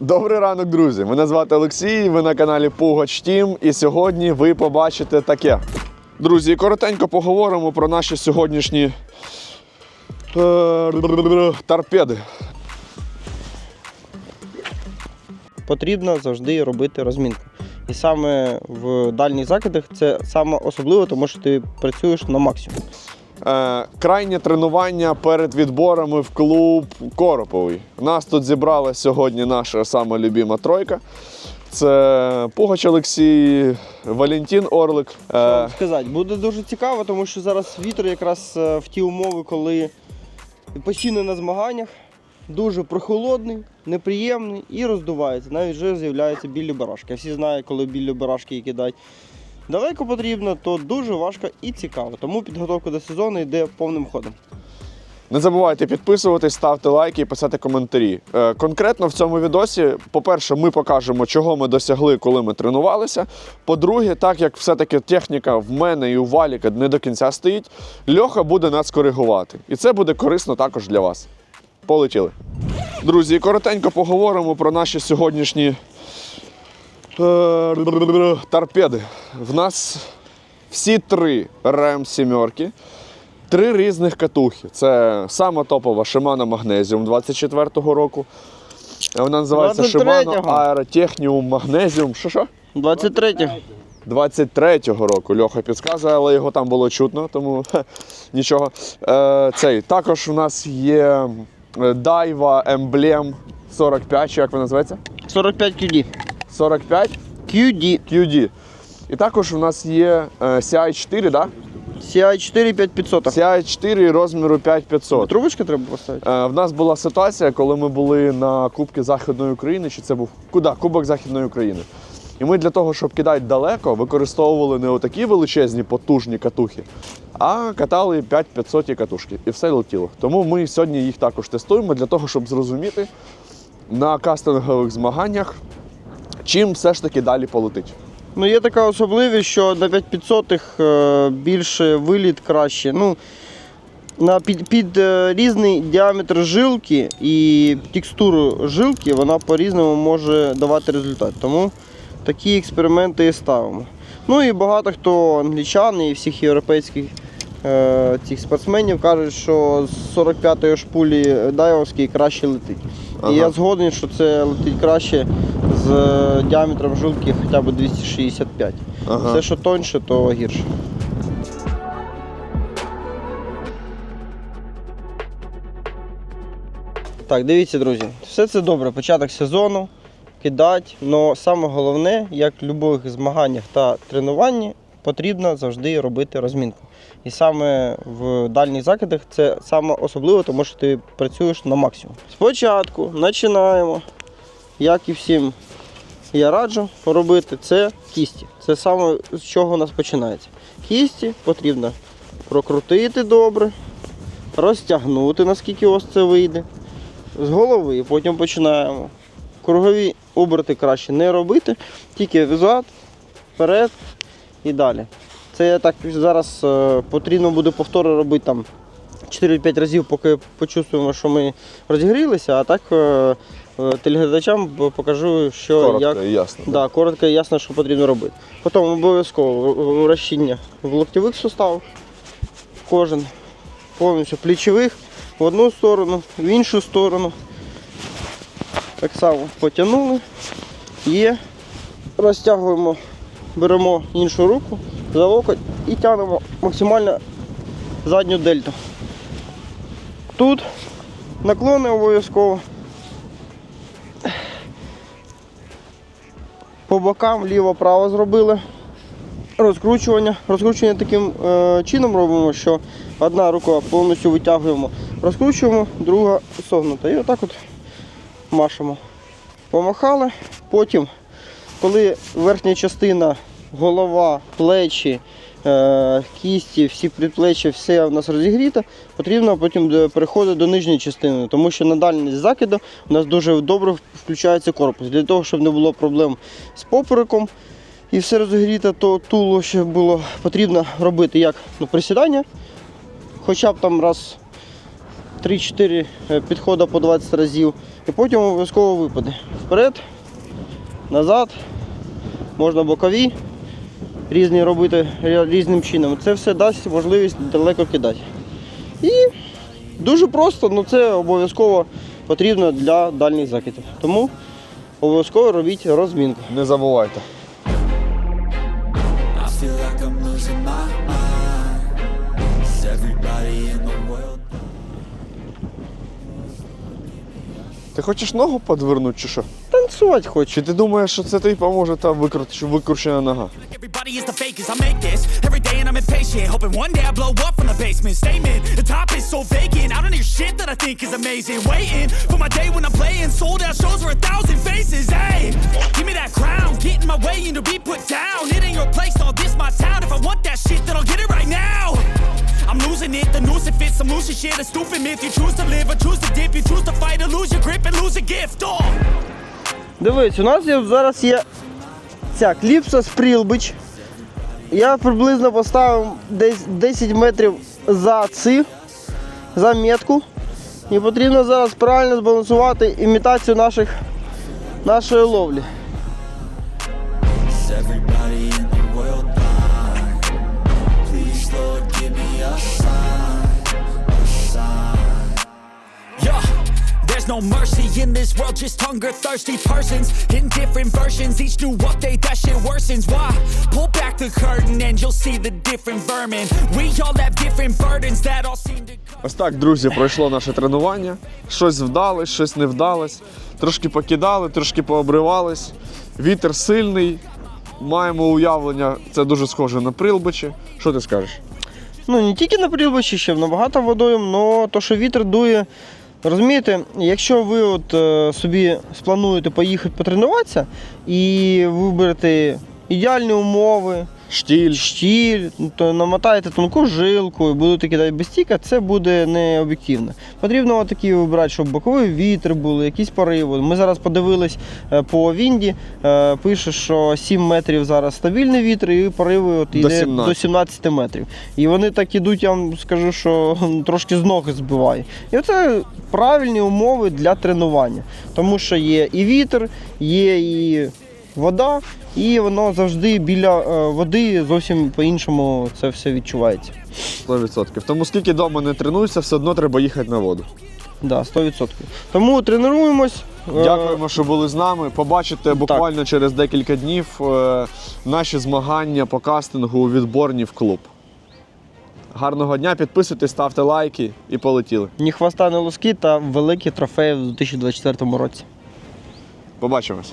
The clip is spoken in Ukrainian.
Добрий ранок, друзі! Мене звати Олексій, ви на каналі Пугач Тім, і сьогодні ви побачите таке. Друзі, коротенько поговоримо про наші сьогоднішні е, торпеди. потрібно завжди робити розмінку. І саме в дальніх закидах це саме особливо, тому що ти працюєш на максимум. Е, крайнє тренування перед відборами в клуб Короповий. Нас тут зібрала сьогодні наша сама любима тройка. Це Пугач Олексій, Валентин Орлик. Що Е, вам сказати, буде дуже цікаво, тому що зараз вітер якраз е, в ті умови, коли постійно на змаганнях, дуже прохолодний, неприємний і роздувається. Навіть вже з'являються білі барашки. Всі знають, коли білі барашки кидають. Далеко потрібно, то дуже важко і цікаво. Тому підготовка до сезону йде повним ходом. Не забувайте підписуватись, ставте лайки і писати коментарі. Е, Конкретно в цьому відосі, по-перше, ми покажемо, чого ми досягли, коли ми тренувалися. По-друге, так як все-таки техніка в мене і у Валіка не до кінця стоїть, Льоха буде нас коригувати. І це буде корисно також для вас. Полетіли. Друзі, коротенько поговоримо про наші сьогоднішні торпеди. В нас всі три рем сімерки. Три різних катухи. Це сама топова Shimano Magnesium 24-го року. Вона називається 23-го. Shimano Aerotechnium Magnesium. Що що? 23 23-го року Льоха підказує, але його там було чутно, тому хе, нічого. Е, цей. Також у нас є е, Daiwa Emblem 45, чи як вона називається? 45 QD. 45 QD. QD. І також у нас є е, CI4, да? CI4 5500. CI4 розміру 5500. Трубочки треба поставити? Е, В нас була ситуація, коли ми були на Кубки Західної України, чи це був куди? Кубок Західної України. І ми для того, щоб кидати далеко, використовували не отакі величезні потужні катухи, а катали 5500 катушки. І все летіло. Тому ми сьогодні їх також тестуємо для того, щоб зрозуміти на кастингових змаганнях, чим все ж таки далі полетить. Ну, є така особливість, що на 5500 е, більше виліт краще. Ну, на під, під е, різний діаметр жилки і текстуру жилки вона по-різному може давати результат. Тому такі експерименти і ставимо. Ну і багато хто англічан і всіх європейських е, цих спортсменів кажуть, що з 45-ї шпулі дайвовської краще летить. Ага. І я згоден, що це летить краще з е, діаметром жилки хоча б 265. Ага. Все, що тоньше, то гірше. Так, дивіться, друзі, все це добре. Початок сезону, кидати. Але головне, як в будь-яких змаганнях та тренуванні, потрібно завжди робити розмінку. І саме в дальніх закидах це саме особливо, тому що ти працюєш на максимум. Спочатку починаємо, як і всім я раджу робити це кісті. Це саме з чого у нас починається. Кісті потрібно прокрутити добре, розтягнути, наскільки вас це вийде. З голови потім починаємо. Кругові оберти краще не робити, тільки взад, вперед і далі. Це я так зараз е, потрібно буде повтори робити там 4-5 разів, поки почувствуємо, що ми розігрілися, а так е, е, телеглядачам покажу, що Коротко як. і ясно. Да, коротко і ясно, що потрібно робити. Потім обов'язково вращення в локтєвих суставах, кожен, повністю плечових в одну сторону, в іншу сторону. Так само потягнули. Є. Розтягуємо, беремо іншу руку за локоть і тягнемо максимально задню дельту. Тут наклони обов'язково. По бокам ліво-право зробили. Розкручування. Розкручування таким е, чином робимо, що одна рука повністю витягуємо, розкручуємо, друга согнута. І отак от машемо. Помахали. Потім, коли верхня частина, голова, плечі, е, кісті, всі предплечі, все у нас розігріто, потрібно потім переходити до нижньої частини, тому що на дальність закиду у нас дуже добре включається корпус. Для того, щоб не було проблем з попереком і все розігріто, то туло ще було потрібно робити як ну, присідання, хоча б там раз 3-4 е, підходи по 20 разів. І потім обов'язково випади. Вперед, назад, можна бокові, різні робити різним чином. Це все дасть можливість далеко кидати. І дуже просто, але це обов'язково потрібно для дальніх закидів. Тому обов'язково робіть розмінку. Не забувайте. Ти хочеш ногу подвернути чи що? Танцювати хочу. Чи ти думаєш, що це тобі поможе та викруч- викручена нога? I'm your losing it, the noose it fits, some losing shit, a stupid myth. You choose to live or choose to dip, you choose to fight or lose your grip and lose a gift. Oh. Дивись, у нас є, зараз є ця кліпса з прилбич. Я приблизно поставив десь 10 метрів за цих, за метку. І потрібно зараз правильно збалансувати імітацію наших, нашої ловлі. There's no mercy in this world, just hunger thirsty persons in different versions. Each new update, that shit worsens. Why? Pull back the curtain and you'll see the different vermin. We all have different burdens that all seem to. Ось так, друзі, пройшло наше тренування. Щось вдалось, щось не вдалось. Трошки покидали, трошки пообривались. Вітер сильний. Маємо уявлення, це дуже схоже на прилбичі. Що ти скажеш? Ну, не тільки на прилбичі, ще набагато водойм, але то, що вітер дує. Розумієте, якщо ви от, е, собі сплануєте поїхати потренуватися і виберете ідеальні умови, Штіль. штіль, то намотаєте тонку жилку і будете кидати без стіка, це буде не об'єктивно. Потрібно такі вибирати, щоб боковий вітер були, якісь пориви. Ми зараз подивились е, по Вінді, е, пише, що 7 метрів зараз стабільний вітер, і пориви от До йде 17. до 17 метрів. І вони так ідуть, я вам скажу, що трошки з ноги збиває. І це правильні умови для тренування, тому що є і вітер, є і вода, і воно завжди біля е, води зовсім по-іншому це все відчувається. 100%. Тому скільки вдома не тренуйся, все одно треба їхати на воду. Да, 100%. Тому тренуємось. е, Дякуємо, що були з нами. Побачите буквально через декілька днів е, наші змагання по кастингу у відборні в клуб. Гарного дня, підписуйтесь, ставте лайки і полетіли. Ні хвоста, ні луски та великі трофеї в 2024 році. Побачимось.